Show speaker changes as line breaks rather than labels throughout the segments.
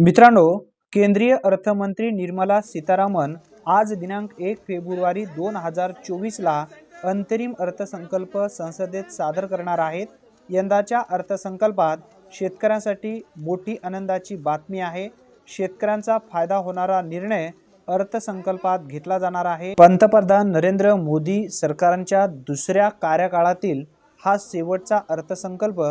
मित्रांनो केंद्रीय अर्थमंत्री निर्मला सीतारामन आज दिनांक एक फेब्रुवारी दोन हजार चोवीसला अंतरिम अर्थसंकल्प संसदेत सादर करणार आहेत. यंदाच्या अर्थसंकल्पात शेतकऱ्यांसाठी मोठी आनंदाची बातमी आहे. शेतकऱ्यांचा फायदा होणारा निर्णय अर्थसंकल्पात घेतला जाणार आहे. पंतप्रधान नरेंद्र मोदी सरकारांच्या दुसऱ्या कार्यकाळातील हा शेवटचा अर्थसंकल्प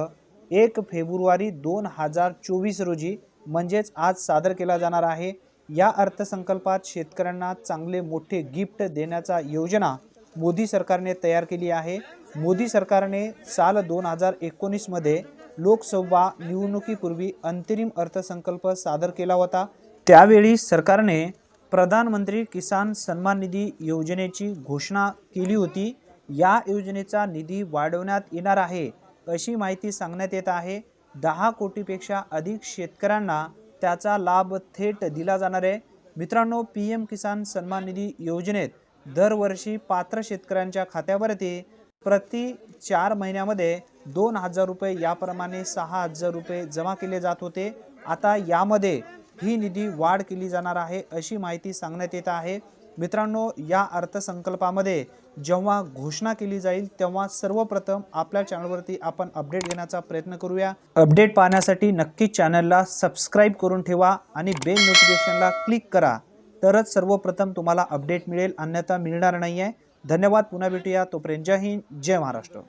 एक फेब्रुवारी दोन हजार चोवीस रोजी म्हणजेच आज सादर केला जाणार आहे. या अर्थसंकल्पात शेतकऱ्यांना चांगले मोठे गिफ्ट देण्याचा योजना मोदी सरकारने तयार केली आहे. मोदी सरकारने साल दोन हजार एकोणीसमध्ये लोकसभा निवडणुकीपूर्वी अंतरिम अर्थसंकल्प सादर केला होता. त्यावेळी सरकारने प्रधानमंत्री किसान सन्मान निधी योजनेची घोषणा केली होती. या योजनेचा निधी वाढवण्यात येणार आहे अशी माहिती सांगण्यात येत आहे. दहा कोटीपेक्षा अधिक शेतकऱ्यांना त्याचा लाभ थेट दिला जाणार आहे. मित्रांनो पी एम किसान सन्मान निधी योजनेत दरवर्षी पात्र शेतकऱ्यांच्या खात्यावरती प्रति चार महिन्यामध्ये दोन हजार रुपये याप्रमाणे सहा हजार रुपये जमा केले जात होते. आता यामध्ये ही निधी वाढ केली जाणार आहे अशी माहिती सांगण्यात येत आहे. मित्रांनो या अर्थसंकल्पामध्ये जेव्हा घोषणा केली जाईल तेव्हा सर्वप्रथम आपल्या चॅनलवरती आपण अपडेट घेण्याचा प्रयत्न करूया. अपडेट पाहण्यासाठी नक्कीच चॅनलला सबस्क्राईब करून ठेवा आणि बेल नोटिफिकेशनला क्लिक करा. तरच सर्वप्रथम तुम्हाला अपडेट मिळेल अन्यथा मिळणार नाही आहे धन्यवाद पुन्हा भेटूया. तोपर्यंत जय हिंद जय महाराष्ट्र.